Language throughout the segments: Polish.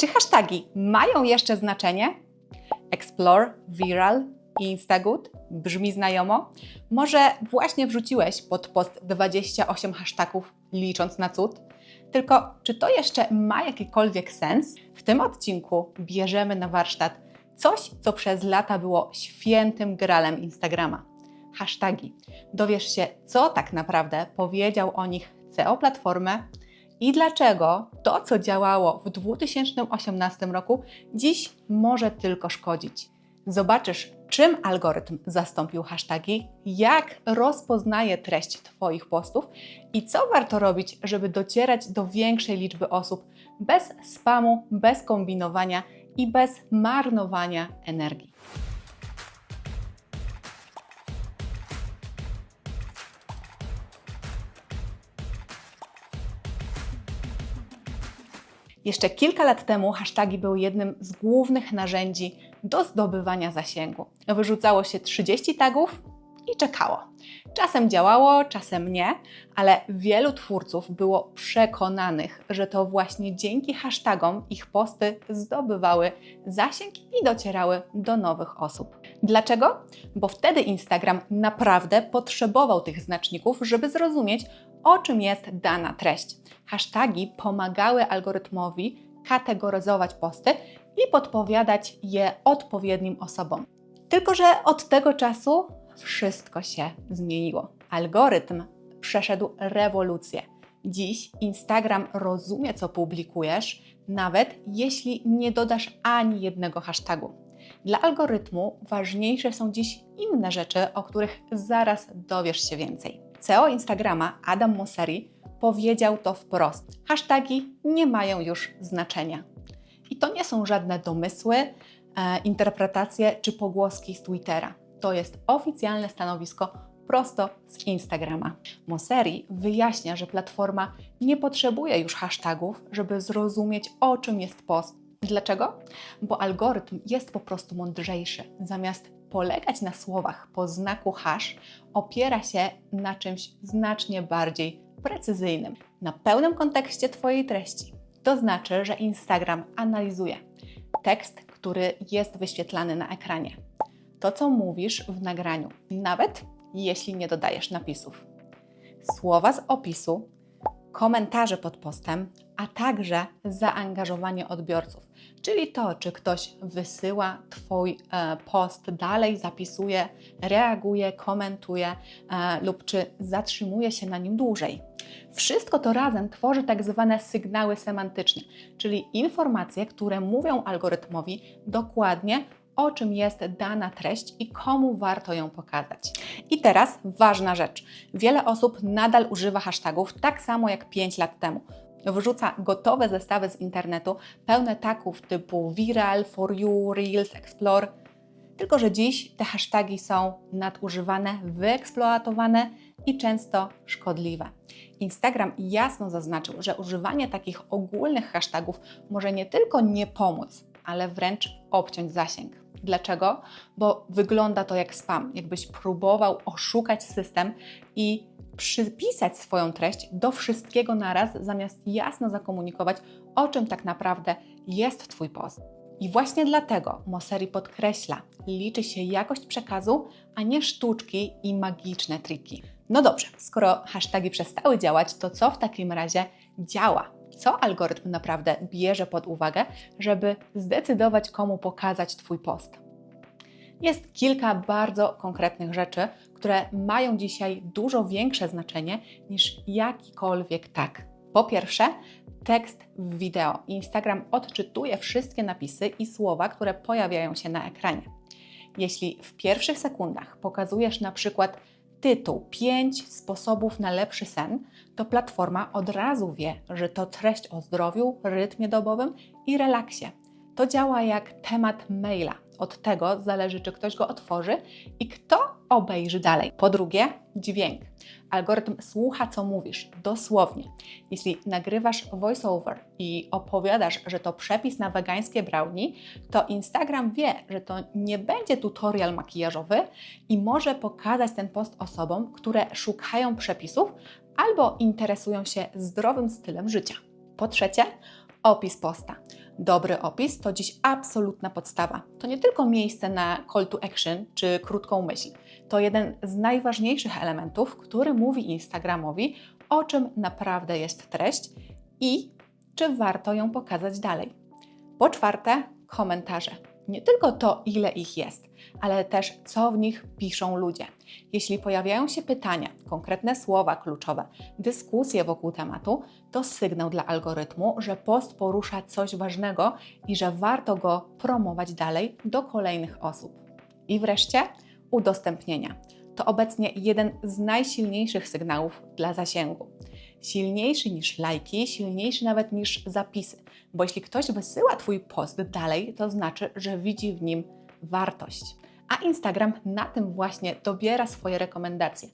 Czy hasztagi mają jeszcze znaczenie? Explore, Viral Instagood brzmi znajomo? Może właśnie wrzuciłeś pod post 28 hashtagów licząc na cud? Tylko czy to jeszcze ma jakikolwiek sens? W tym odcinku bierzemy na warsztat coś, co przez lata było świętym gralem Instagrama. Hasztagi. Dowiesz się, co tak naprawdę powiedział o nich CEO platformy i dlaczego to, co działało w 2018 roku, dziś może tylko szkodzić. Zobaczysz, czym algorytm zastąpił hasztagi, jak rozpoznaje treść Twoich postów i co warto robić, żeby docierać do większej liczby osób bez spamu, bez kombinowania i bez marnowania energii. Jeszcze kilka lat temu hasztagi były jednym z głównych narzędzi do zdobywania zasięgu. Wyrzucało się 30 tagów i czekało. Czasem działało, czasem nie, ale wielu twórców było przekonanych, że to właśnie dzięki hashtagom ich posty zdobywały zasięg i docierały do nowych osób. Dlaczego? Bo wtedy Instagram naprawdę potrzebował tych znaczników, żeby zrozumieć, o czym jest dana treść. Hasztagi pomagały algorytmowi kategoryzować posty i podpowiadać je odpowiednim osobom. Tylko, że od tego czasu wszystko się zmieniło. Algorytm przeszedł rewolucję. Dziś Instagram rozumie, co publikujesz, nawet jeśli nie dodasz ani jednego hashtagu. Dla algorytmu ważniejsze są dziś inne rzeczy, o których zaraz dowiesz się więcej. CEO Instagrama Adam Mosseri powiedział to wprost. Hasztagi nie mają już znaczenia. I to nie są żadne domysły, e, interpretacje czy pogłoski z Twittera. To jest oficjalne stanowisko prosto z Instagrama. Mosseri wyjaśnia, że platforma nie potrzebuje już hashtagów, żeby zrozumieć, o czym jest post. Dlaczego? Bo algorytm jest po prostu mądrzejszy. Zamiast polegać na słowach po znaku hash, opiera się na czymś znacznie bardziej precyzyjnym, na pełnym kontekście Twojej treści. To znaczy, że Instagram analizuje tekst, który jest wyświetlany na ekranie, to co mówisz w nagraniu, nawet jeśli nie dodajesz napisów, słowa z opisu, komentarze pod postem, a także zaangażowanie odbiorców, czyli to, czy ktoś wysyła Twój e, post dalej, zapisuje, reaguje, komentuje e, lub czy zatrzymuje się na nim dłużej. Wszystko to razem tworzy tak zwane sygnały semantyczne, czyli informacje, które mówią algorytmowi dokładnie, o czym jest dana treść i komu warto ją pokazać. I teraz ważna rzecz. Wiele osób nadal używa hashtagów tak samo jak 5 lat temu. Wrzuca gotowe zestawy z internetu, pełne taków typu viral, for you, reels, explore. Tylko, że dziś te hasztagi są nadużywane, wyeksploatowane i często szkodliwe. Instagram jasno zaznaczył, że używanie takich ogólnych hashtagów może nie tylko nie pomóc, ale wręcz obciąć zasięg. Dlaczego? Bo wygląda to jak spam, jakbyś próbował oszukać system i przypisać swoją treść do wszystkiego naraz, zamiast jasno zakomunikować, o czym tak naprawdę jest Twój post. I właśnie dlatego Mosseri podkreśla, liczy się jakość przekazu, a nie sztuczki i magiczne triki. No dobrze, skoro hasztagi przestały działać, to co w takim razie działa? Co algorytm naprawdę bierze pod uwagę, żeby zdecydować, komu pokazać Twój post? Jest kilka bardzo konkretnych rzeczy, które mają dzisiaj dużo większe znaczenie niż jakikolwiek tak. Po pierwsze, tekst w wideo. Instagram odczytuje wszystkie napisy i słowa, które pojawiają się na ekranie. Jeśli w pierwszych sekundach pokazujesz na przykład tytuł 5 sposobów na lepszy sen, to platforma od razu wie, że to treść o zdrowiu, rytmie dobowym i relaksie. To działa jak temat maila. Od tego zależy, czy ktoś go otworzy i kto obejrzy dalej. Po drugie, dźwięk. Algorytm słucha, co mówisz, dosłownie. Jeśli nagrywasz voiceover i opowiadasz, że to przepis na wegańskie brownie, to Instagram wie, że to nie będzie tutorial makijażowy i może pokazać ten post osobom, które szukają przepisów albo interesują się zdrowym stylem życia. Po trzecie, Opis posta. Dobry opis to dziś absolutna podstawa. To nie tylko miejsce na call to action czy krótką myśl. To jeden z najważniejszych elementów, który mówi Instagramowi, o czym naprawdę jest treść i czy warto ją pokazać dalej. Po czwarte, komentarze. Nie tylko to, ile ich jest, ale też co w nich piszą ludzie. Jeśli pojawiają się pytania, konkretne słowa kluczowe, dyskusje wokół tematu, to sygnał dla algorytmu, że post porusza coś ważnego i że warto go promować dalej do kolejnych osób. I wreszcie udostępnienia. To obecnie jeden z najsilniejszych sygnałów dla zasięgu. Silniejszy niż lajki, silniejszy nawet niż zapisy, bo jeśli ktoś wysyła Twój post dalej, to znaczy, że widzi w nim wartość. A Instagram na tym właśnie dobiera swoje rekomendacje.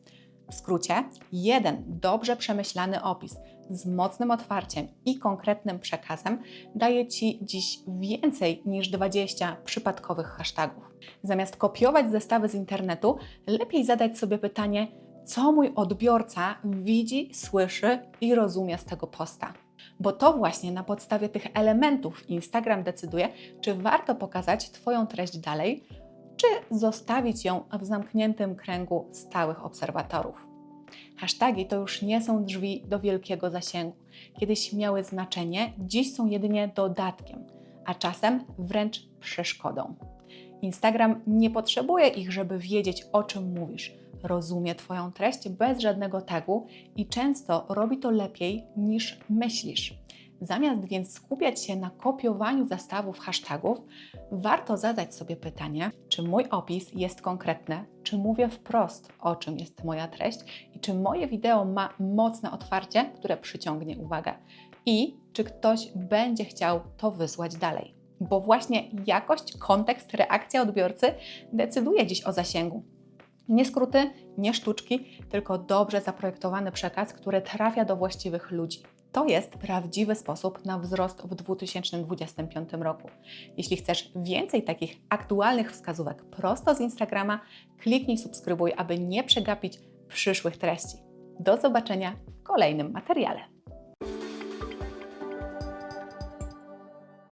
W skrócie, jeden dobrze przemyślany opis z mocnym otwarciem i konkretnym przekazem daje Ci dziś więcej niż 20 przypadkowych hashtagów. Zamiast kopiować zestawy z internetu, lepiej zadać sobie pytanie, co mój odbiorca widzi, słyszy i rozumie z tego posta. Bo to właśnie na podstawie tych elementów Instagram decyduje, czy warto pokazać Twoją treść dalej, czy zostawić ją w zamkniętym kręgu stałych obserwatorów. Hasztagi to już nie są drzwi do wielkiego zasięgu. Kiedyś miały znaczenie, dziś są jedynie dodatkiem, a czasem wręcz przeszkodą. Instagram nie potrzebuje ich, żeby wiedzieć, o czym mówisz. Rozumie Twoją treść bez żadnego tagu i często robi to lepiej niż myślisz. Zamiast więc skupiać się na kopiowaniu zestawów hashtagów, warto zadać sobie pytanie, czy mój opis jest konkretny, czy mówię wprost, o czym jest moja treść i czy moje wideo ma mocne otwarcie, które przyciągnie uwagę i czy ktoś będzie chciał to wysłać dalej. Bo właśnie jakość, kontekst, reakcja odbiorcy decyduje dziś o zasięgu. Nie skróty, nie sztuczki, tylko dobrze zaprojektowany przekaz, który trafia do właściwych ludzi. To jest prawdziwy sposób na wzrost w 2025 roku. Jeśli chcesz więcej takich aktualnych wskazówek prosto z Instagrama, kliknij subskrybuj, aby nie przegapić przyszłych treści. Do zobaczenia w kolejnym materiale.